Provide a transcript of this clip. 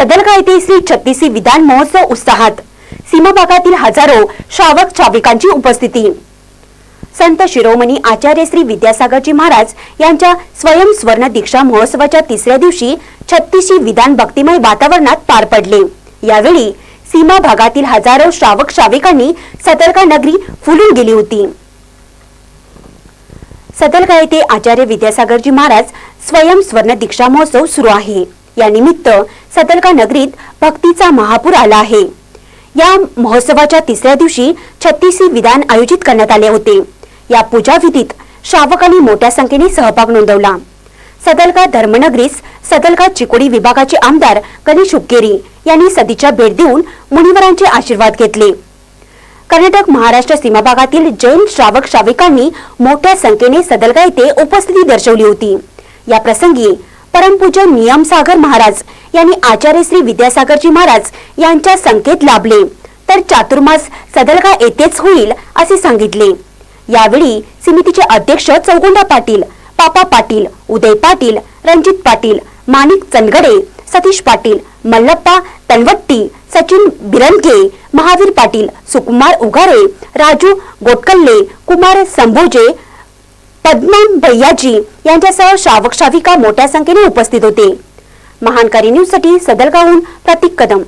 सदलगा येथे श्री छत्तीसी विधान महोत्सव उत्साहात. सीमा भागातील हजारो श्रावक श्राविकांची उपस्थिती. संत शिरोमणी आचार्य श्री विद्यासागरजी महाराज यांच्या स्वयं स्वर्ण दीक्षा महोत्सवाच्या तिसऱ्या दिवशी छत्तीशी विधान भक्तिमय वातावरणात पार पडले. यावेळी सीमा भागातील हजारो श्रावक श्राविकांनी सतर्का नगरी फुलून गेली होती. सदलगा येथे आचार्य विद्यासागरजी महाराज स्वयं स्वर्ण दीक्षा महोत्सव सुरू आहे. या निमित्त सदलगा नगरीत भक्तीचा महापूर आला आहे. या महोत्सवाच्या तिसऱ्या दिवशी छत्तीसी विधान आयोजित करण्यात आले होते. या पूजा विधीत श्रावकांनी मोठ्या संख्येने सहभाग नोंदवला. सदलका धर्मनगरीस सदलगा चिकोडी विभागाचे आमदार गणेश हुक्केरी यांनी सदीच्या भेट देऊन मुनिवरांचे आशीर्वाद घेतले. कर्नाटक महाराष्ट्र सीमा भागातील जैन श्रावक श्राविकांनी मोठ्या संख्येने सदलगा येथे उपस्थिती दर्शवली होती. या प्रसंगी परमपूज्य नियमसागर महाराज यांनी आचार्य श्री विद्यासागरजी महाराज यांच्या संकेत लाभले. तर चातुर्मास सदलगा येथेच होईल असे सांगितले. यावेळी समितीचे अध्यक्ष चौगुंडा पाटील पापा पाटील उदय पाटील रणजित पाटील माणिक चनगडे सतीश पाटील मल्लप्पा तलवट्टी सचिन बिरंगे महावीर पाटील सुकुमार उगारे राजू गोटकल्ले कुमार संभोजे पद्मन भैयाजी यांच्यासह श्रावक श्राविका मोठ्या संख्येने उपस्थित होते. महानकारी न्यूजसाठी सदलगावहून प्रतीक कदम.